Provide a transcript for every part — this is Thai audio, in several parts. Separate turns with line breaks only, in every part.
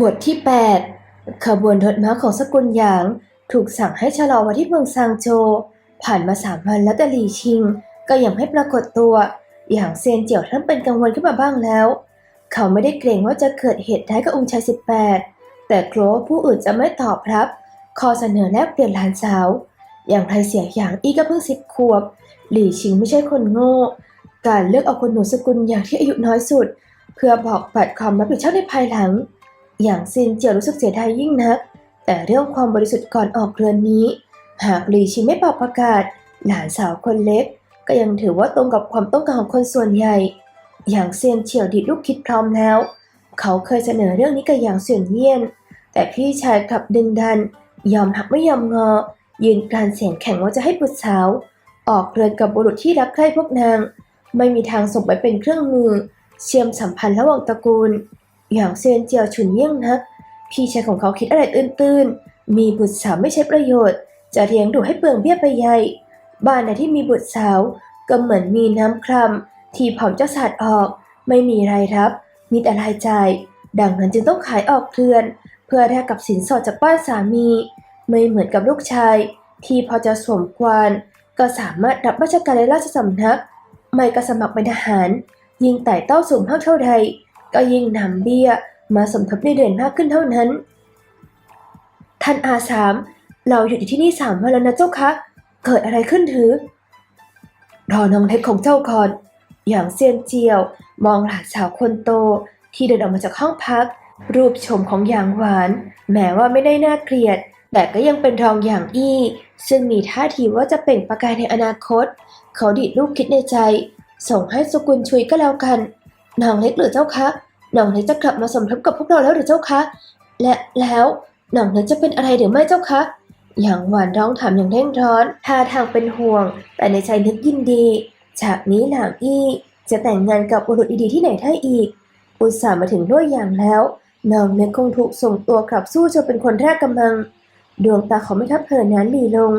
บทที่ 8 ขบวนรถม้าของสกุลหยาง ถูกสั่งให้ชะลอไว้ที่เมืองซางโจ ผ่านมาสามวันแล้วแต่หลี่ชิง ก็ยังไม่ปรากฏตัว อย่างเซียนเจียวท่านเป็นกังวลขึ้นมาบ้างแล้ว เขาไม่ได้เกรงว่าจะเกิดเหตุร้ายกับองค์ชาย 18 แต่กลัวว่าผู้อื่นจะไม่ตอบรับ ขอเสนอแลกเปลี่ยนหลานสาว อย่างไรเสียอย่างอีก็เพิ่งสิบขวบ หลี่ชิงไม่ใช่คนโง่ การเลือกเอาคนหนูสกุลอย่างที่อายุน้อยสุด เพื่อบอกปัดความรับผิดชอบในภายหลัง อย่างซินเจียวรู้สึกเสียดายยิ่งนัก แต่เรื่องความบริสุทธิ์ก่อนออกเรือนนี้ หากหลีชิไม่เป่าประกาศ หลานสาวคนเล็ก ก็ยังถือว่าตรงกับความต้องการของคนส่วนใหญ่ อย่างเซียนเฉียวดิดลูกคิดพร้อมแล้ว เขาเคยเสนอเรื่องนี้กับอย่างเสวียนเยี่ยน แต่พี่ชายกลับดึงดัน ยอมหักไม่ยอมงอ ยืนกรานเสียงแข็งว่าจะให้บุตรสาว ออกเรือนกับบุรุษที่รักใคร่พวกนาง ไม่มีทางส่งไปเป็นเครื่องมือ เชื่อมสัมพันธ์ระหว่างตระกูล อย่างเซียนเจียวฉุนเยี่ยงนัก พี่ชายของเขาคิดอะไรตื้นๆ มีบุตรสาวไม่ใช่ประโยชน์ จะเลี้ยงดูให้เปลืองเบี้ยไปใหญ่ บ้านไหนที่มีบุตรสาว ก็เหมือนมีน้ำคร่ำที่ผอมจะสาดออก ไม่มีรายรับ มีแต่รายจ่าย ดังนั้นจึงต้องขายออกเรือน เพื่อแลกกับสินสอดจากบ้านสามี ไม่เหมือนกับลูกชาย ที่พอจะสวมกวานก็สามารถรับราชการในราชสำนัก ไม่ก็สมัครเป็นทหาร ยิ่งไต่เต้าสูงมาเท่าใด ก็ยิ่งนำเบี้ยมาสมทบในเดือนมากขึ้นเท่านั้น ท่านอาสามเราอยู่ที่นี่สามวันแล้วนะเจ้าคะ เกิดอะไรขึ้นถือ รอน้องเล็กของเจ้าก่อน อย่างเซียนเจียว มองหลานสาวคนโตที่เดินออกมาจากห้องพัก รูปชมของอย่างหวาน แม้ว่าไม่ได้น่าเกลียด แต่ก็ยังเป็นรองอย่างอี้ ซึ่งมีท่าทีว่าจะเปล่งประกายในอนาคต เขาดิดลูกคิดในใจ ส่งให้สกุลชุยก็แล้วกัน น้องเล็กหรือเจ้าคะน้องเล็กจะกลับมาสมทบกับพวกเราแล้วหรือเจ้าคะ และแล้วน้องเล็กจะเป็นอะไรหรือไม่เจ้าคะ อย่างหวานร้องถามอย่างเร่งร้อนท่าทางเป็นห่วง แต่ในใจนึกยินดีฉากนี้หลางอี้จะแต่งงานกับบุรุษดีๆที่ไหนได้อีก อุตส่าห์มาถึงด้วยอย่างแล้วน้องเล็กคงถูกส่งตัวกลับสู้จนเป็นคนแรกกำลัง ดวงตาของไม่ทับเพลนนั้นหลีลง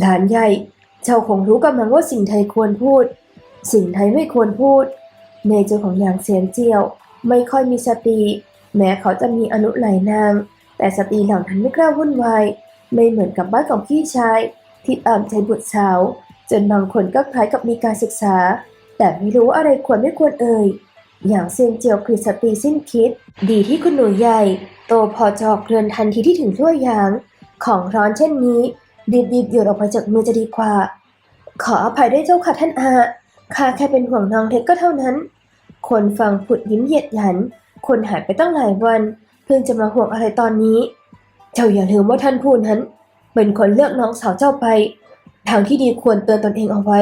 หลานใหญ่ เจ้าคงรู้กำลังว่าสิ่งไทยควรพูด สิ่งไทยไม่ควรพูด ในเจ้าของอย่างเสียนเจียว ไม่ค่อยมีสติ แม้เขาจะมีอนุหลนางแต่สตรีเหล่านั้นไม่กล้าวุ่นวาย ไม่เหมือนกับบ้านของพี่ชาย ที่ตามใจบุตรสาว จนบางคนก็คล้ายกับมีการศึกษา แต่ไม่รู้อะไรควรไม่ควรเอ่ย อย่างเซียนเจียวคือสตรีสิ้นคิด ดีที่คุณหนูใหญ่ โตพอจอกเรือนทันทีที่ถึงทั่วยยาง ของร้อนเช่นนี้รีบๆโยนออกไปจากมือจะดีกว่า ขออภัยด้วยเจ้าค่ะท่านอาข้าแค่เป็นห่วงน้องเล็กก็เท่านั้น คนฟังผุดยิ้มเหยียดหยัน คนหายไปตั้งหลายวัน เพิ่งจะมาห่วงอะไรตอนนี้ เจ้าอย่าลืมว่าท่านผู้นั้น เป็นคนเลือกน้องสาวเจ้าไป ทางที่ดีควรเตือนตนเองเอาไว้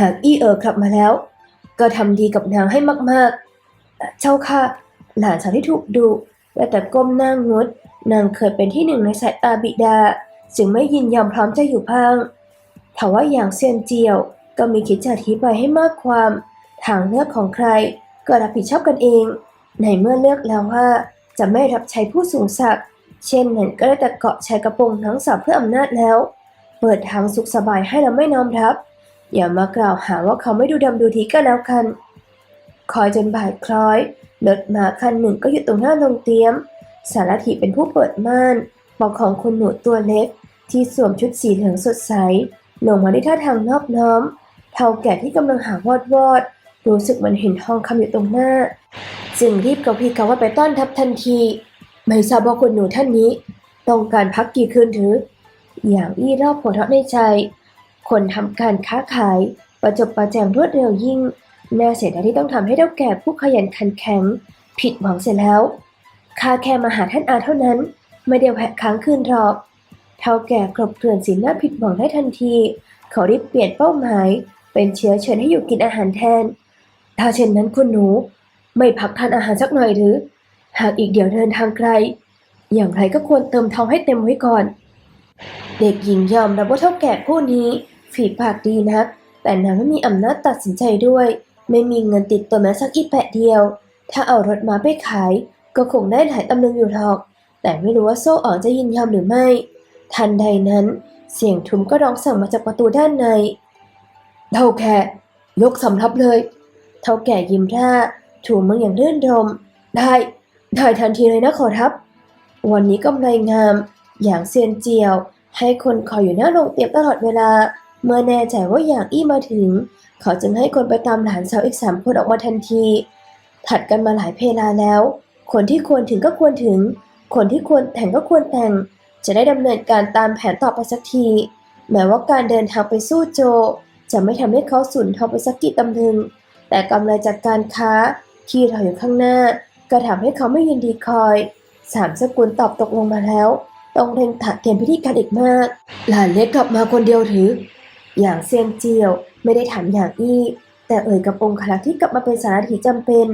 หากอี้เอ๋อกลับมาแล้ว ก็ทำดีกับนางให้มากๆ เจ้าค่ะ หลานสาวที่ถูกดุและแต่ก้มหน้างดนางเคยเป็นที่หนึ่งในสายตาบิดา จึงไม่ยินยอมพร้อมใจอยู่พางถาว่าอย่างเซียนเจียวก็มีคิดจะอธิบายให้มากความ ทางเลือกของใคร ก็รับผิดชอบกันเอง ในเมื่อเลือกแล้วว่าจะไม่รับใช้ผู้สูงศักดิ์เช่นนั้นก็ได้แต่เกาะชายกระโปรงทั้งสามเพื่ออำนาจแล้ว เปิดทางสุขสบายให้เราไม่น้อมรับ อย่ามากล่าวหาว่าเขาไม่ดูดำดูทีก็แล้วกัน คอยจนบ่ายคล้อยรถมาคันหนึ่งก็หยุดตรงหน้าโรงเตรียม สารถีเป็นผู้เปิดม่านบอกของคนหนูตัวเล็ก ที่สวมชุดสีเหลืองสดใสลงมาด้วยท่าทางนอบน้อม เท่าแก่ที่กำลังหาวอดวอด รู้สึกมันเห็นทองคำอยู่ตรงหน้า จึงรีบกับพี่เขาว่าไปต้อนทับทันที ไม่ทราบว่าคนหนูท่านนี้ ต้องการพักกี่คืนหรือ อย่างอี้รอบหัวเราะในใจ คนทำการค้าขาย ประจบประแจงรวดเร็วยิ่ง น่าเสียดายที่ต้องทำให้เท่าแก่ผู้ขยันขันแข็ง ผิดหวังเสียแล้วข้าแค่มาหาท่านอาเท่านั้น ไม่ได้แวะค้างคืนหรอก เท่าแก่กลบเกลื่อนสีหน้าผิดหวังได้ทันที เขารีบเปลี่ยนเป้าหมาย เป็นเชื้อเชิญให้อยู่กินอาหารแทน ถ้าเช่นนั้นคุณหนู ไม่พักทานอาหารสักหน่อยหรือ หากอีกเดี๋ยวเดินทางไกล อย่างไรก็ควรเติมท้องให้เต็มไว้ก่อน เด็กหญิงยอมรับว่าเท่าแก่ผู้นี้ฝีปากดีนัก แต่นางไม่มีอำนาจตัดสินใจด้วย ไม่มีเงินติดตัวแม้สักอีแปะเดียว ถ้าเอารถมาไปขาย ก็คงได้หลายตำลึงอยู่หรอก แต่ไม่รู้ว่าโซ่อ๋อจะยินยอมหรือไม่ ทันใดนั้น เสียงทุ้มก็ร้องสั่งมาจากประตูด้านในเท่าแก่ยกสำรับเลย เท่าแก่ยิ้มร่าถูมืออย่างเรื่นรม ได้ ได้ทันทีเลยนะขอรับ วันนี้กำไรงาม อย่างเซียนเจียว ให้คนคอยอยู่หน้าโรงเตรียมตลอดเวลา เมื่อแน่ใจว่าอย่างอี้มาถึง เขาจึงให้คนไปตามหลานสาวอีกสามคนออกมาทันที ถัดกันมาหลายเพลาแล้ว คนที่ควรถึงก็ควรถึง คนที่ควรแต่งก็ควรแต่ง จะได้ดำเนินการตามแผนต่อไปสักที แม้ว่าการเดินทางไปสู้โจ จะไม่ทำให้เขาสูญทองไปสักกี่ตำลึง แต่กำไรจากการค้าที่เราอยู่ข้างหน้า ก็ทำให้เขาไม่ยินดีคอย สามสกุลตอบตกลงมาแล้วต้องเร่งถัดเตรียมพิธีการอีกมาก หลานเล็กกลับมาคนเดียวหรือ อย่างเซียนเจียวไม่ได้ถามอย่างอี้ แต่เอ่ยกับองค์คลักที่กลับมาเป็นสารถีจำเป็น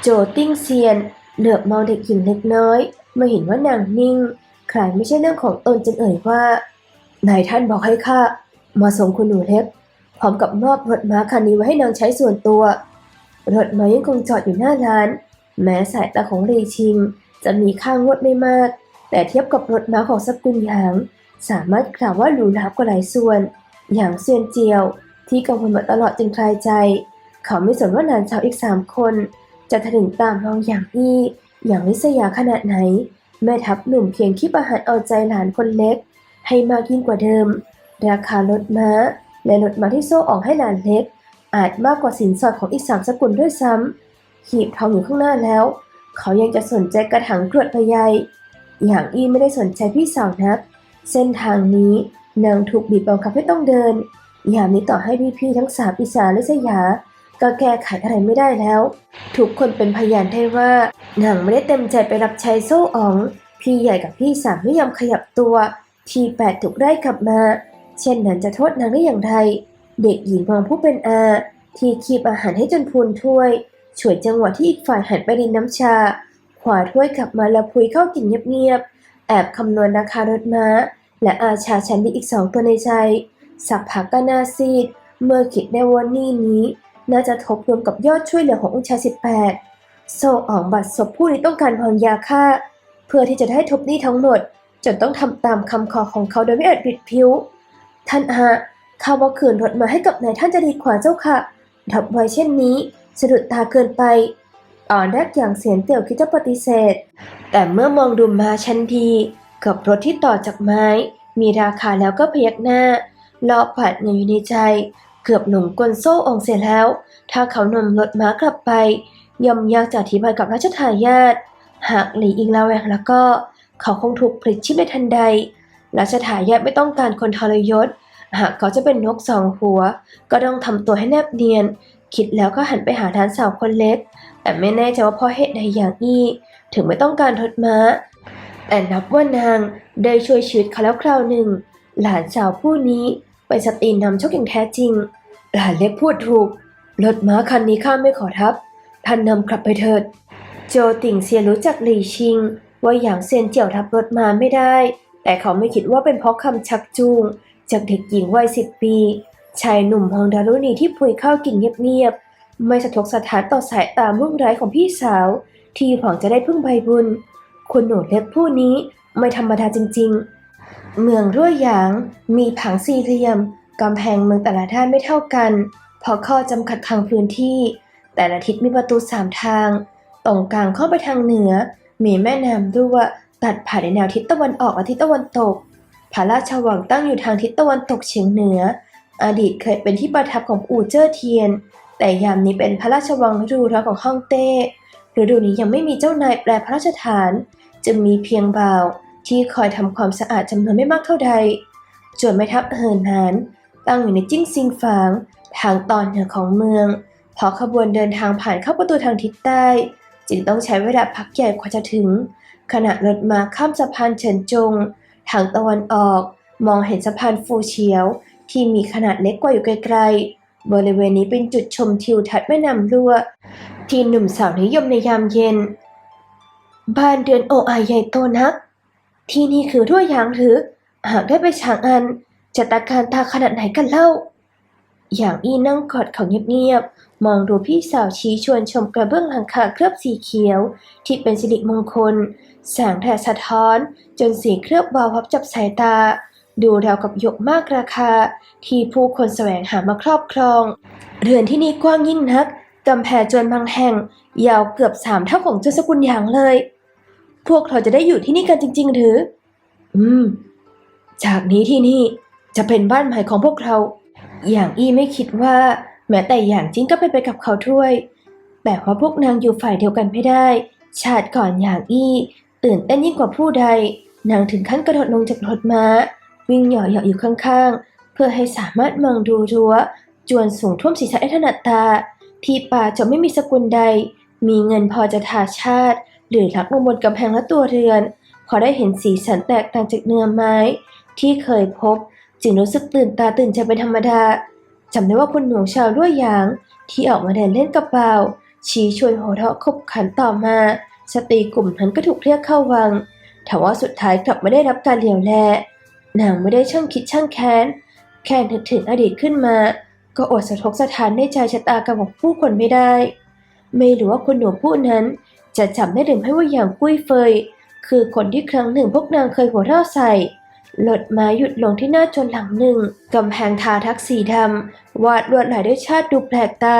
โจติ้งเซียนเหลือบมองเด็กหญิงเล็กน้อยมื่อเห็นว่านางนิ่งใครไม่ใช่เรื่องของตนจึงเอ่ยว่า นายท่านบอกให้ข้ามาส่งคุณหนูเล็ก พร้อมกับมอบรถม้าคันนี้ไว้ให้นางใช้ส่วนตัว รถม้ายังคงจอดอยู่หน้าร้าน แม้สายตาของลีชิง จะมีค่างวดไม่มาก แต่เทียบกับรถม้าของสกุลหยาง สามารถกล่าวว่าหรูหรากว่าหลายส่วน อย่างเซียนเจียว ที่กังวลมาตลอดจึงคลายใจ เขาไม่สนว่าหลานสาวอีกสามคน จะถึงตามมองอย่างอี้อย่างลิษยาขนาดไหน แม่ทัพหนุ่มเพียงที่ประหารเอาใจหลานคนเล็ก ให้มากยิ่งกว่าเดิม ราคารถม้า และรถม้าที่โซ่ออกให้หลานเล็ก อาจมากกว่าสินสอดของอีกสามสกุลด้วยซ้ำหีบทองอยู่ข้างหน้าแล้ว เขายังจะสนใจกระถางกรวดพยายอย่างอี้ไม่ได้สนใจพี่สาวนัก เส้นทางนี้นางถูกบีบบังคับให้ต้องเดินยามนี้ต่อให้พี่ๆทั้งสามอิสาและสยา ก็แก้ไขอะไรไม่ได้แล้ว ทุกคนเป็นพยานได้ว่านางไม่ได้เต็มใจไปรับใช้โซ่อ๋อง พี่ใหญ่กับพี่สามไม่ยอมขยับตัว ทีแปดถูกไล่กลับมา เช่นนั้นจะโทษนางได้อย่างไร เด็กหญิงมองผู้เป็นอา ที่คีบอาหารให้จนพูนถ้วยช่วยจังหวะที่อีกฝ่ายหันไปรินน้ำชา ขวาถ้วยกลับมาแล้วพุยเข้ากินเงียบๆ แอบคำนวณราคารถม้า และอาชาชันดีอีกสองตัวในใจ สักพักก็น่าซีด เมื่อคิดได้ว่านี่นี้ น่าจะทบรวมกับยอดช่วยเหลือขององชาสิบแปดโซอ่องบัตรศพผู้นี้ต้องการพรยาฆ่า เพื่อที่จะได้ทบหนี้ทั้งหมด จนต้องทำตามคำขอของเขาโดยไม่อาจบิดผิว ท่านอาข้าว่าคืนรถมาให้กับนายท่านจะดีกว่าเจ้าค่ะดับไว้เช่นนี้สะดุดตาเกินไป อ่อนแรกอย่างเสียงเตี่ยวคิดจะปฏิเสธ แต่เมื่อมองดูมาชันทีกับรถที่ต่อจากไม้ มีราคาแล้วก็พยักหน้ารอปัดเงินอยู่ในใจ เกือบหลงกลโซ่องเสียแล้ว ถ้าเขานำรถม้ากลับไปย่อมยากจะอธิบายกับราชทายาทหากหลีอิงละแวงแล้วก็ เขาคงถูกพลิกชีพในทันใด ราชทายาทไม่ต้องการคนทรยศ หากเขาจะเป็นนกสองหัว ก็ต้องทำตัวให้แนบเนียน คิดแล้วก็หันไปหาทานสาวคนเล็ก แต่ไม่แน่ใจว่าเพราะเหตุใดอย่างอี้ ถึงไม่ต้องการทดม้า แต่นับว่านางได้ช่วยชีวิตเขาแล้วคราวหนึ่ง หลานสาวผู้นี้เป็นสตรีนำโชคอย่างแท้จริง หลานเล็กพูดถูกรถม้าคันนี้ข้าไม่ขอทับ ท่านนำกลับไปเถิด โจติ่งเซียนรู้จักหลี่ชิง ว่าอย่างเซียนเจียวทับรถม้าไม่ได้ แต่เขาไม่คิดว่าเป็นเพราะคำชักจูง จากเด็กหญิงวัยสิบปี ชายหนุ่มฮองดารุณีที่พุยข้าวกินเงียบๆ ไม่สะทกสะท้านต่อสายตามุ่งร้ายของพี่สาว ที่หวังจะได้พึ่งใบบุญคุณหนูเล็กผู้นี้ไม่ธรรมดาจริงๆ เมืองรั่วหยาง มีผังสี่เหลี่ยมกำแพงเมืองแต่ละด้านไม่เท่ากัน เพราะข้อจำกัดทางพื้นที่ แต่ละทิศมีประตูสามทาง ตรงกลางเข้าไปทางเหนือ มีแม่น้ำรั่ว ตัดผ่านในแนวทิศตะวันออกและทิศตะวันตกพระราชวังตั้งอยู่ทางทิศตะวันตกเฉียงเหนือ อดีตเคยเป็นที่ประทับของอู่เจ้อเทียน แต่ยามนี้เป็นพระราชวังฤดูร้อนของฮ่องเต้ฤดูนี้ยังไม่มีเจ้านายแปลพระราชฐาน จึงมีเพียงบ่าว ที่คอยทำความสะอาดจำนวนไม่มากเท่าใดจวนแม่ทัพเหินหานตั้งอยู่ในจิ้งซิงฝาง ทางตอนเหนือของเมือง พอขบวนเดินทางผ่านเข้าประตูทางทิศใต้ จึงต้องใช้เวลาพักใหญ่กว่าจะถึง ขณะรถมาข้ามสะพานเฉินจง ทางตะวันออก มองเห็นสะพานฟูเฉียว ที่มีขนาดเล็กกว่าอยู่ไกลๆ บริเวณนี้เป็นจุดชมทิวทัศน์แม่น้ำรั่ว ที่หนุ่มสาวนิยมในยามเย็น บ้านเดือนโออายใหญ่โตนัก ที่นี่คือรั่วยางหรือ หากได้ไปฉางอัน จะตาการตาขนาดไหนกันเล่า อย่างอี้นั่งกอดเขาเงียบๆมองดูพี่สาวชี้ชวนชมกระเบื้องหลังคาเคลือบสีเขียว ที่เป็นสิริมงคล แสงแดดสะท้อน จนสีเคลือบวาววับจับสายตา ดูราวกับหยกมากราคา ที่ผู้คนแสวงหามาครอบครอง เรือนที่นี่กว้างยิ่งนักกำแพงจวนบางแห่ง ยาวเกือบสามเท่าของจนสกุลหยางเลย พวกเราจะได้อยู่ที่นี่กันจริง ๆ หรือ อืม จากนี้ที่นี่จะเป็นบ้านใหม่ของพวกเรา อย่างอี้ไม่คิดว่า แม้แต่อย่างจิ้งก็ไปไปกับเขาด้วยแต่ว่าพวกนางอยู่ฝ่ายเดียวกันไม่ได้ ชาติก่อนอย่างอี้ ตื่นเต้นยิ่งกว่าผู้ใด นางถึงขั้นกระโดดลงจากรถม้า วิ่งเหยาะๆอยู่ข้างๆ เพื่อให้สามารถมองดูรั้ว จวนสูงท่วมศีรษะได้ถนัดตา ที่ป่าจะไม่มีสกุลใด มีเงินพอจะทาชาติ หรือลักลงบนกำแพงและตัวเรือน พอได้เห็นสีสันแตกต่างจากเนื้อไม้ ที่เคยพบ จึงรู้สึกตื่นตาตื่นใจเป็นธรรมดาจำได้ว่าคุณหนูชาวด้วยหยาง ที่ออกมาเดินเล่นกับเปล่าชี้ชวนหัวเราะขบขันต่อมา สตรีกลุ่มนั้นก็ถูกเรียกเข้าวังแต่ว่าสุดท้ายกลับไม่ได้รับการเหลียวแล นางไม่ได้ช่างคิดช่างแค้น แค่นึกถึงอดีตขึ้นมา ก็อดสะทกสะท้านในใจชะตากรรมของผู้คนไม่ได้ ไม่รู้ว่าคุณหนูผู้นั้น จะจำได้หรือไม่ว่าอย่างกุ้ยเฟย คือคนที่ครั้งหนึ่งพวกนางเคยหัวเราะใส่รถม้าหยุดลงที่หน้าจนหลังหนึ่ง กำแพงทาทักสีดำ วาดลวดลายด้วยชาติดูแปลกตา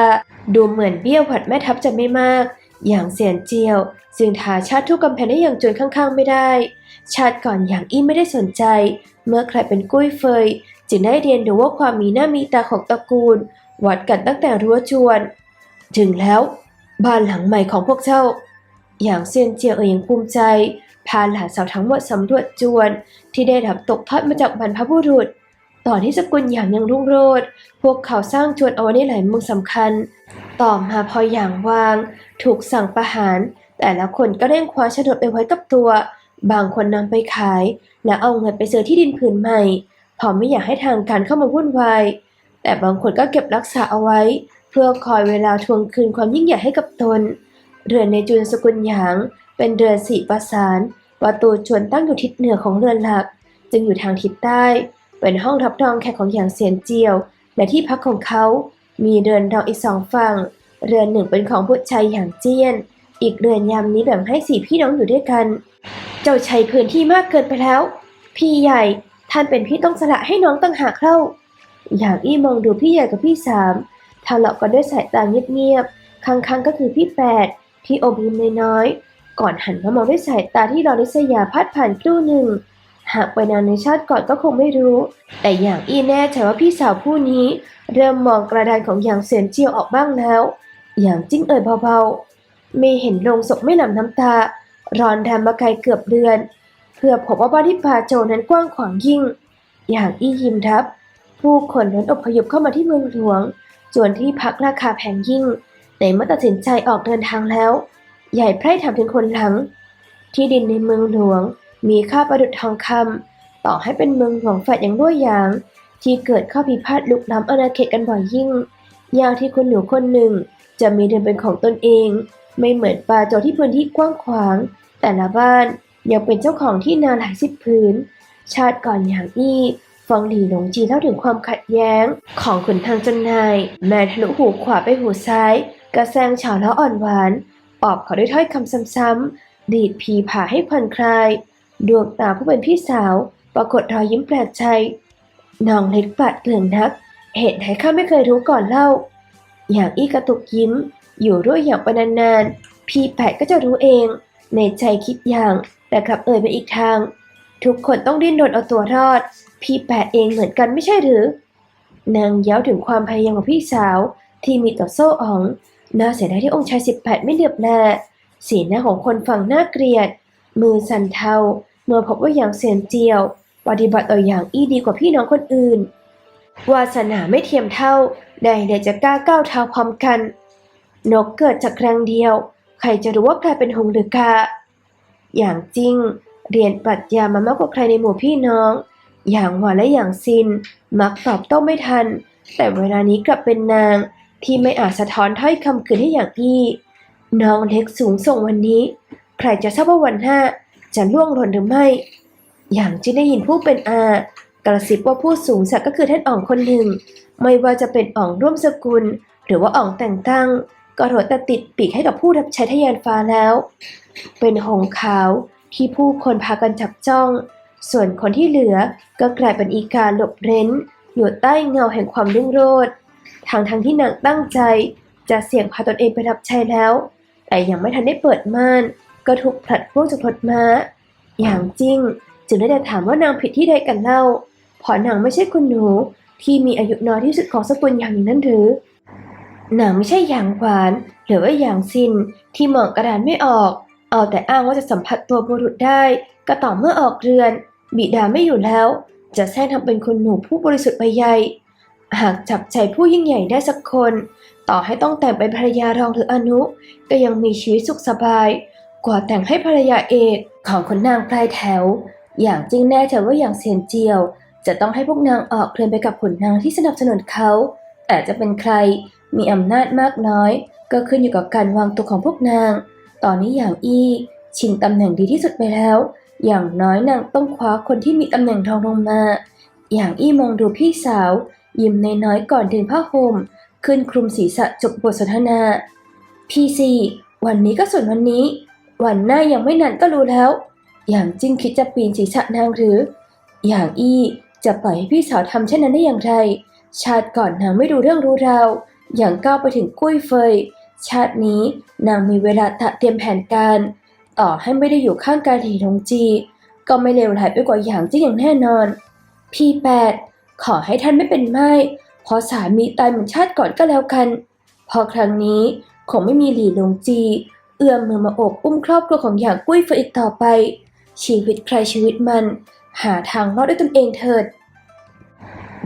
ดูเหมือนเบี้ยวผัดแม่ทัพจะไม่มาก อย่างเสียนเจียวจึงทาชาติทุกกำแพงได้อย่างจนข้างๆไม่ได้ ชาติก่อนอย่างอี้ไม่ได้สนใจ เมื่อใครเป็นกุ้ยเฟย จึงได้เรียนรู้ว่าความมีหน้ามีตาของตระกูล วัดกันตั้งแต่รั้วจวน ถึงแล้ว บ้านหลังใหม่ของพวกเจ้า อย่างเซียนเจียวเอ๋ยยังภูมิใจ พาหลานสาวทั้งหมดสำรวจจวน ที่ได้รับตกทอดมาจากบรรพบุรุษตอนที่สกุลหยางยังรุ่งโรจน์พวกเขาสร้างจวนเอาไว้ในหลายเมืองสำคัญ ต่อมาพอหยางวาง ถูกสั่งประหาร แต่ละคนก็เร่งคว้าโฉนดไปไว้กับตัว บางคนนำไปขาย และเอาเงินไปซื้อที่ดินผืนใหม่เพราะไม่อยากให้ทางการเข้ามาวุ่นวาย แต่บางคนก็เก็บรักษาเอาไว้ เพื่อคอยเวลาทวงคืนความยิ่งใหญ่ให้กับตน เรือนในจุนสกุลหยาง เป็นเรือนสีประสาน ประตูจวนตั้งอยู่ทิศเหนือของเรือนหลัก จึงอยู่ทางทิศใต้ เป็นห้องรับรองแขกของหยางเซียนเจียว และที่พักของเขา มีเรือนรองอีกสองฝั่ง เรือนหนึ่งเป็นของผู้ชายอย่างเจี้ยน อีกเรือนยามนี้แบ่งให้สี่พี่น้องอยู่ด้วยกัน เจ้าใช้พื้นที่มากเกินไปแล้ว พี่ใหญ่ท่านเป็นพี่ต้องสละให้น้องตั้งหากเล่าอย่างอี้มองดูพี่ใหญ่กับพี่สามทะเลาะกันด้วยสายตาเงียบๆข้งๆก็คือพี่แปดที่อมยิ้มน้อยๆก่อนหันมามองด้วยสายตาที่รอนิสยาพัดผ่านครู่หนึ่ง หากไปนานในชาติก่อนก็คงไม่รู้ แต่อย่างอี้แน่ใจว่าพี่สาวผู้นี้ เริ่มมองกระดานของอย่างเสียนเจียวออกบ้างแล้ว อย่างจิ้งเอ่ยเบาๆไม่เห็นลงศพไม่หนำน้ำตา รอนแรมมาไกลเกือบเดือน เพื่อพบว่าบ้านที่พาโจนั้นกว้างขวางยิ่ง อย่างอี้ยิ้มรับ ผู้คนล้นอพยพเข้ามาที่เมืองหลวงส่วนที่พักราคาแพงยิ่งในเมื่อตัดสินใจออกเดินทางแล้ว ใหญ่ไพร่ถามถึงคนหลัง ที่ดินในเมืองหลวง มีค่าประดุจทองคำต่อให้เป็นเมืองหลวงแฝดอย่างด้วยอย่าง ที่เกิดข้อพิพาทลุกล้ำอาณาเขตกันบ่อยยิ่ง ยากที่คนหนูคนหนึ่งจะมีเดินเป็นของตนเอง ไม่เหมือนปาโจที่พื้นที่กว้างขวาง แต่ละบ้านยังเป็นเจ้าของที่นาหลายสิบพื้น ชาติก่อนอย่างอี้ฟองหลีหลงจีเล่าถึงความขัดแย้งของขุนทางจนนาย แม้ทะลุหูขวาไปหูซ้าย กระแซงเฉาแล้วอ่อนหวาน ปอบเขาด้วยถ้อยคำซ้ำๆดีดผีผาให้ผ่อนคลาย ดวงตาผู้เป็นพี่สาว ปรากฏรอยยิ้มแปลกใจน้องเล็กปาดเกลื่อนนัก เหตุไหนข้าไม่เคยรู้ก่อนเล่า อย่างอี้กระตุกยิ้ม อยู่ด้วยอย่างไปนานๆ พี่แปดก็จะรู้เอง ในใจคิดอย่าง แต่กลับเอ่ยไปอีกทาง ทุกคนต้องดิ้นรนเอาตัวรอด พี่แปดเองเหมือนกันไม่ใช่หรือ นางเย้าถึงความพยายามของพี่สาวที่มีต่อโซ่อ๋องน่าเสียดายที่องค์ชายสิบแปดไม่เหลือบแลสีหน้าของคนฟังน่าเกลียด มือสั่นเทา เมื่อพบว่าอย่างเสียนเจียว ปฏิบัติต่ออย่างอี้ดีกว่าพี่น้องคนอื่น วาสนาไม่เทียมเท่าใดเดจะกล้าก้าวเท้าพร้อมกัน นกเกิดจากแรงเดียว ใครจะรู้ว่าใครเป็นหงหรือกาอย่างจริง เรียนปรัชญามามากกว่าใครในหมู่พี่น้อง อย่างหวานและอย่างซิน มักตอบโต้ไม่ทัน แต่เวลานี้กลับเป็นนางที่ไม่อาจสะท้อนถ้อยคำคืนให้อย่างอี้น้องเล็กสูงส่งวันนี้ ใครจะทราบว่าวันหน้า จะล่วงหล่นหรือไม่ อย่างที่ได้ยินผู้เป็นอากระซิบว่าผู้สูงสักดิ์ก็คือท่านอ่องคนหนึ่ง ไม่ว่าจะเป็นอ่องร่วมสกุล หรือว่าอ่องแต่งตั้ง ก็โรดต่ติดปีกให้กับผู้รับใช้ทะยานฟ้าแล้ว เป็นหงขาวที่ผู้คนพากันจับจ้อง ส่วนคนที่เหลือก็กลายเป็นอีกาหลบเร้น อยู่ใต้เงาแห่งความรุ่งโรจน์ทางทางที่นางตั้งใจ จะเสี่ยงพาตนเองไปรับใช้แล้ว แต่ยังไม่ทันได้เปิดม่าน ก็ถูกผลัดพวกจากรถม้า อย่างจริงจึงได้แต่ถามว่านางผิดที่ใดกันเล่าเพราะนางไม่ใช่คุณหนูที่มีอายุน้อยที่สุดของสกุลอย่างนี้นั่นหรือ นางไม่ใช่อย่างหวานหรือว่าอย่างซินที่มองกระดานไม่ออก เอาแต่อ้างว่าจะสัมผัสตัวบุรุษได้ ก็ต่อเมื่อออกเรือน บิดาไม่อยู่แล้ว จะแท้ทำเป็นคนหนูผู้บริสุทธิ์ไปใหญ่หากจับใจผู้ยิ่งใหญ่ได้สักคน ต่อให้ต้องแต่งเป็นภรรยารองหรืออนุ ก็ยังมีชีวิตสุขสบาย กว่าแต่งให้ภรรยาเอกของคนนางปลายแถว อย่างจริงแน่ใจว่าอย่างเซียนเจียว จะต้องให้พวกนางออกเรือนไปกับขนนางที่สนับสนุนเขา แต่จะเป็นใครมีอำนาจมากน้อย ก็ขึ้นอยู่กับการวางตัวของพวกนาง ตอนนี้อย่างอี้ชิงตำแหน่งดีที่สุดไปแล้ว อย่างน้อยนางต้องคว้าคนที่มีตำแหน่งรองลงมา อย่างอี้มองดูพี่สาว ยิ้มในน้อยก่อนดึงผ้าห่มขึ้นคลุมศีรษะจบบทสนทนา พี่ซีวันนี้ก็ส่วนวันนี้ วันหน้ายังไม่นานก็รู้แล้ว อย่างจิ้งคิดจะปีนศีรษะนางหรือ อย่างอี้จะปล่อยให้พี่สาวทำเช่นนั้นได้อย่างไร ชาติก่อนนางไม่รู้เรื่องรู้ราว อย่างก้าวไปถึงกุ้ยเฟย ชาตินี้นางมีเวลาตะเตรียมแผนการ ต่อให้ไม่ได้อยู่ข้างการถีทงจี ก็ไม่เลวร้ายไปกว่าอย่างจิ้งอย่างแน่นอน พี่แปดขอให้ท่านไม่เป็นไม้เพราะสามีตายเหมือนชาติก่อนก็แล้วกัน พอครั้งนี้คงไม่มีหลี่หลงจี เอื้อมมือมาโอบอุ้มครอบครัวของอย่างกุ้ยเฟยอีกต่อไป ชีวิตใครชีวิตมัน หาทางรอดด้วยตนเองเถิด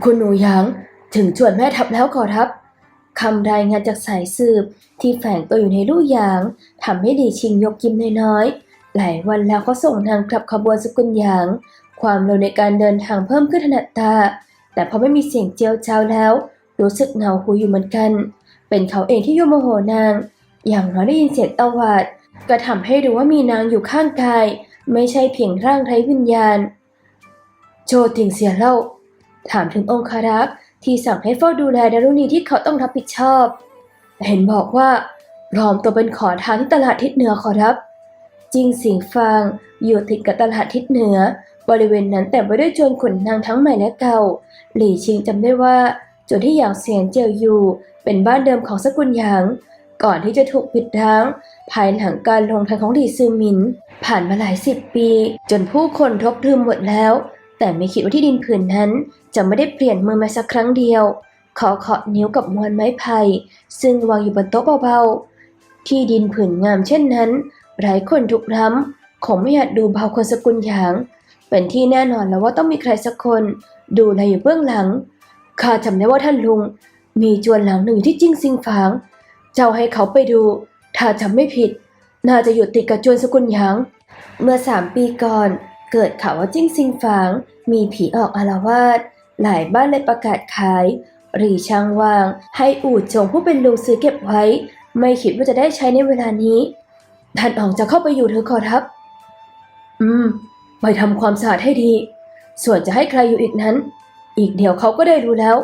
คุณหนูหยาง ถึงจวนแม่ทัพแล้วขอรับคำรายงานจากสายสืบที่แฝงตัวอยู่ในลู่หยางทำให้หลีชิงยกยิ้มน้อยๆ หลายวันแล้วเขาส่งนางกลับขบวนสกุลหยาง ความเร็วในการเดินทางเพิ่มขึ้นถนัดตา แต่พอไม่มีเสียงเจียวเจ้าแล้ว รู้สึกเหงาหูอยู่เหมือนกัน เป็นเขาเองที่ยโมโหนาง อย่างน้อยได้ยินเสียงตวาดก็ทำให้รู้ว่ามีนางอยู่ข้างกาย ไม่ใช่เพียงร่างไร้วิญญาณ โจติงเสียเล่า ถามถึงองคารักษ์ที่สั่งให้เฝ้าดูแลดารุณีที่เขาต้องรับผิดชอบ เห็นบอกว่าปลอมตัวเป็นขอทานที่ตลาดทิศเหนือขอรับ จริงสิงฟางอยู่ติดกับตลาดทิศเหนือ บริเวณนั้นแต่ไม่ได้วยโจรขุนนางทั้งใหม่และเก่า หลี่ชิงจำได้ว่าโจรที่หยางเสียนเจียวอยู่ เป็นบ้านเดิมของสกุลหยาง ก่อนที่จะถูกปิดร้าง ภายหลังการลงทันของหลี่ซือมิน ผ่านมาหลายสิบปี จนผู้คนทบทวนหมดแล้ว แต่ไม่คิดว่าที่ดินผืนนั้น จะไม่ได้เปลี่ยนมือมาสักครั้งเดียว ขอเคาะนิ้วกับมวลไม้ไผ่ซึ่งวางอยู่บนโต๊ะเบาๆ ที่ดินผืนงามเช่นนั้นไร้คนทุกร้ำคงไม่อยากดูเบาคนสกุลหยาง เป็นที่แน่นอนแล้วว่าต้องมีใครสักคน ดูแลอยู่เบื้องหลังข้าจำได้ว่าท่านลุงมีจวนหลังหนึ่งที่จิ้งซิงฝาง เจ้าให้เขาไปดู ถ้าจำไม่ผิด น่าจะอยู่ติดกับจวนสกุลหยาง เมื่อสามปีก่อน เกิดข่าวว่าจิ้งซิงฝาง มีผีออกอารวาสหลายบ้านเลยประกาศขาย หรีช่างวาง ให้อูดจงผู้เป็นลุงซื้อเก็บไว้ ไม่คิดว่าจะได้ใช้ในเวลานี้ ท่านอ๋องจะเข้าไปอยู่เถอขอรับ อืม ไปทำความสะอาดให้ดี ส่วนจะให้ใครอยู่อีกนั้น อีกเดี๋ยวเขาก็ได้รู้แล้ว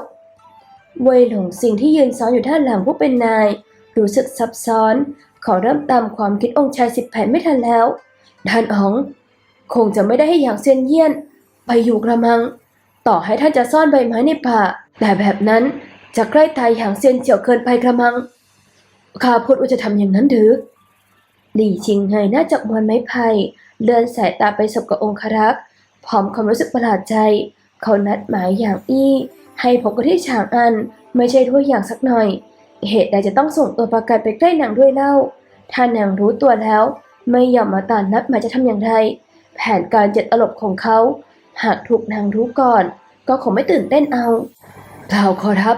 เวยหลงสิ่งที่ยืนซ้อนอยู่ด้านหลังผู้เป็นนาย รู้สึกซับซ้อนขาเริ่มตามความคิดองค์ชายสิบแผ่นไม่ทันแล้วท่านอ๋อง คงจะไม่ได้ให้อย่างเซียนเยี่ยน ไปอยู่กระมัง ต่อให้ท่านจะซ่อนใบไม้ในป่า แต่แบบนั้นจะใกล้ตายอย่างเซียนเจียวเกินไปกระมังข้าพูดว่าจะทำอย่างนั้นหรือหลี่ชิงเงยน้าจากมวลไม้ไผ่เลื่อนสายตาไปสบกับองครักษ์พร้อมความรู้สึกประหลาดใจ เขานัดหมายอย่างอี้ ให้พบกันที่ฉางอัน ไม่ใช่ด้วอย่างสักหน่อย เหตุใดจะต้องส่งตัวประกันไปใกล้นางด้วยเล่า ถ้านางรู้ตัวแล้ว ไม่ยอมมาตามนัดหมายจะทำอย่างไร แผนการเจ็ดตลบของเขา หากถูกนางรู้ก่อน ก็คงไม่ตื่นเต้นเอาเปล่าขอรับ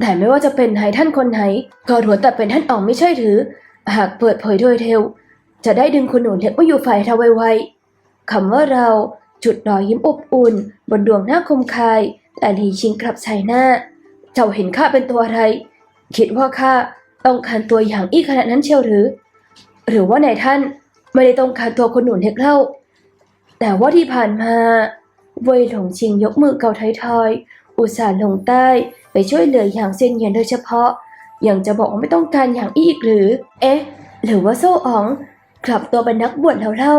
แต่ไม่ว่าจะเป็นนายท่านคนไหน ก็ถวนแต่เป็นท่านอองไม่ใช่หรือ หากเปิดเผยโดยเร็วจะได้ดึงคุณหนูเล็กมาอยู่ฝ่ายเราไวๆคำว่าเราจุดรอยยิ้มอบอุ่น บนดวงหน้าคมคาย แต่หลีชิงกลับใส่หน้า เจ้าเห็นข้าเป็นตัวอะไร คิดว่าข้าต้องการตัวอย่างอี้ขนาดนั้นเชียวหรือ หรือว่านายท่านไม่ได้ต้องการตัวคนหนุนเล็กเล่า แต่ว่าที่ผ่านมาเวยหลงชิงยกมือเกาไทยทอยอุตส่าห์ลงใต้ไปช่วยเหลืออย่างเซียนเหยียนโดยเฉพาะ ยังจะบอกว่าไม่ต้องการอย่างอี้อีกหรือ เอ๊ะ หรือว่าโซ่อ๋อง กลับตัวเป็นนักบวชแล้วเล่า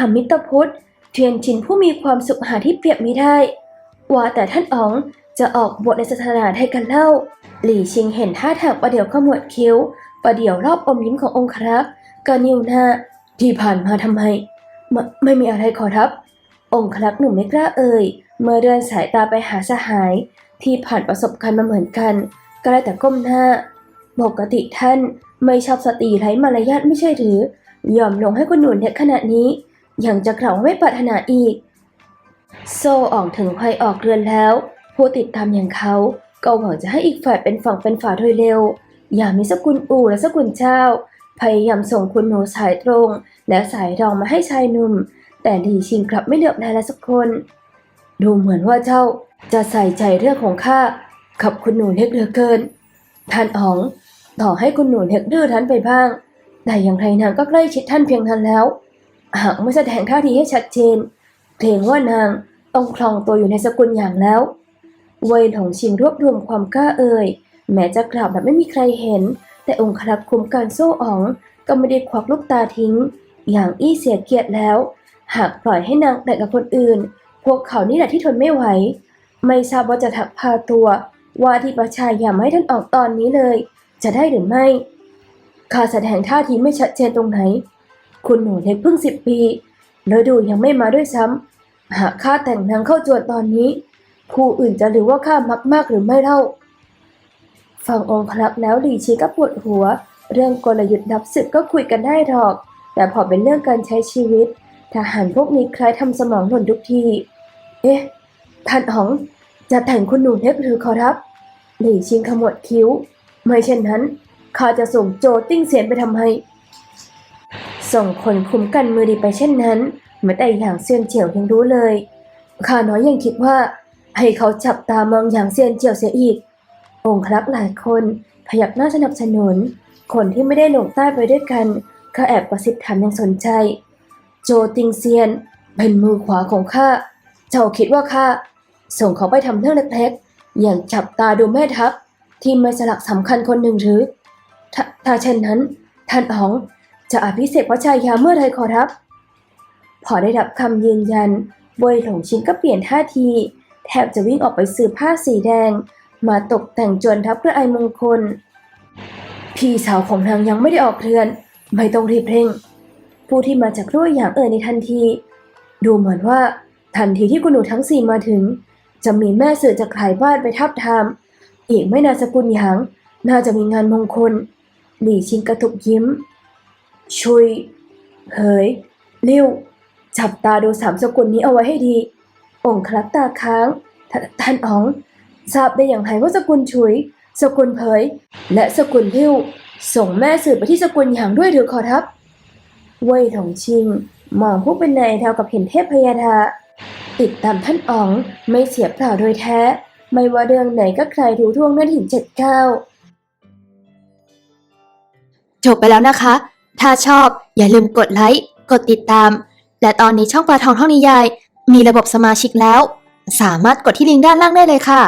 อมิตรพุทธเทียนชินผู้มีความสุขหาที่เปรียบไม่ได้ ว่าแต่ท่านอ๋องจะออกบวชในศาสนาไทยกันเล่า หลี่ชิงเห็นท่าทางประเดี๋ยวขมวดคิ้ว ประเดี๋ยวรอบอมยิ้มขององครักษ์ก็นิ้วหน้าที่ผ่านมาทำไมไม่ไม่มีอะไรขอรับ องครักษ์หนุ่มไม่กล้าเอ่ย เมื่อเดินสายตาไปหาสหาย ที่ผ่านประสบการณ์มาเหมือนกัน ก็ได้แต่ก้มหน้าปกติท่านไม่ชอบสตรีไร้มารยาทไม่ใช่หรือยอมลงให้คุณหนุนเด็กขนาดนี้ ยังจะกล่าวไม่ปรารถนาอีก โซออกถึงภัยออกเรือนแล้ว ผู้ติดตามอย่างเขา ก็หวังจะให้อีกฝ่ายเป็นฝั่งเป็นฝาโดยเร็ว อย่ามีสกุลอู่และสกุลเจ้า พยายามส่งคุณหนูสายตรง และสายรองมาให้ชายหนุ่ม แต่หลีชิงกลับไม่เหลือบแลและสักคน ดูเหมือนว่าเจ้าจะใส่ใจเรื่องของข้ากับคุณหนูเล็กเหลือเกิน ท่านอ๋อง ต่อให้คุณหนูเล็กดื้อรั้นไปบ้าง แต่อย่างไรนางก็ใกล้ชิดท่านเพียงนั้นแล้ว หากไม่แสดงท่าทีให้ชัดเจนเกรงว่านางต้องคลองตัวอยู่ในสกุลอย่างแล้ว เวยหลงชิงรวบรวมความกล้าเอ่ย แม้จะกล่าวแบบไม่มีใครเห็น แต่องค์ครักคุมการโซ่อ๋อง ก็ไม่ได้ควักลูกตาทิ้ง อย่างอี้เสียเกียรติแล้ว หากปล่อยให้นางแต่งกับคนอื่น พวกเขานี่แหละที่ทนไม่ไหว ไม่ทราบว่าจะถักพาตัว ว่าที่ประชาอยาไม่ให้ท่านออกตอนนี้เลย จะได้หรือไม่ข้าแสดงท่าทีไม่ชัดเจนตรงไหน คุณหนูเล็กเพิ่งสิบปีแล้วดูยังไม่มาด้วยซ้ำหากข้าแต่งนางเข้าจวนตอนนี้ ผู้อื่นจะหรู้ว่าข้ามักมากหรือไม่เล่า ฟังองค์ครับแล้วหลีชีก็ปวดหัว เรื่องกลยุทธ์นับสิบก็คุยกันได้หรอก แต่พอเป็นเรื่องการใช้ชีวิต ทหารพวกนี้คล้ายทำสมองหล่นทุกที เอ๊ะ ท่านอ๋องจะแต่งคุณหนูเล็กหรือขอรับ หลี่ชิงขมวดคิ้ว ไม่เช่นนั้นข้าจะส่งโจติ้งเสียนไปทำไมส่งคนคุ้มกันมือดีไปเช่นนั้นแม้แต่อย่างเซียนเจียวยังรู้เลยข้าน้อยยังคิดว่า ให้เขาจับตามองอย่างเซียนเจียวเสียอีก องครักษ์หลายคนพยักหน้าสนับสนุน คนที่ไม่ได้ลงใต้ไปด้วยกันก็แอบกระซิบถามอย่างสนใจ โจติงเซียน เป็นมือขวาของข้า เจ้าคิดว่าข้าส่งเขาไปทำเรื่องเล็กๆ อย่างจับตาดูแม่ทัพ ที่ไม่สลักสำคัญคนหนึ่งหรือถ้าถ้าเช่นนั้น ท่านอ๋องจะอภิเษกพระชายาเมื่อไรขอรับ พอได้รับคำยืนยันเวยหลงชินก็เปลี่ยนท่าที แทบจะวิ่งออกไปซื้อผ้าสีแดง มาตกแต่งจวนทับกระไอมงคล พี่สาวของนางยังไม่ได้ออกเรือน ไม่ต้องรีบเร่ง ผู้ที่มาจากรั้วอย่างเอ่ยในทันที ดูเหมือนว่าทันทีที่คุณหนูทั้งสี่มาถึง จะมีแม่สื่อจากขายบ้านไปทับทาม อีกไม่นานสกุลหยาง น่าจะมีงานมงคล หลี่ชิงกระตุกยิ้ม ชุยเผยเลิ้ยวจับตาดูสามสกุลนี้เอาไว้ให้ดี องค์คลักตาค้างทท่านอ๋อง ทราบได้อย่างไรว่าสกุลชุย สกุลเผย และสกุลลิ้วส่งแม่สื่อไปที่สกุลหยางด้วยหรือขอรับเว่ยถงชิงมองผู้เป็นนายเท่ากับเห็นเทพพยาธาติดตามท่านอ๋องไม่เสียเปล่าโดยแท้ ไม่ว่าเรื่องไหนก็ใครรู้ท่วงนั่นถึงเจ็ดเก้า
จบไปแล้วนะคะ ถ้าชอบอย่าลืมกดไลค์ กดติดตาม และตอนนี้ช่องปลาทองท่องนิยาย มีระบบสมาชิกแล้ว สามารถกดที่ลิงก์ด้านล่างได้เลยค่ะ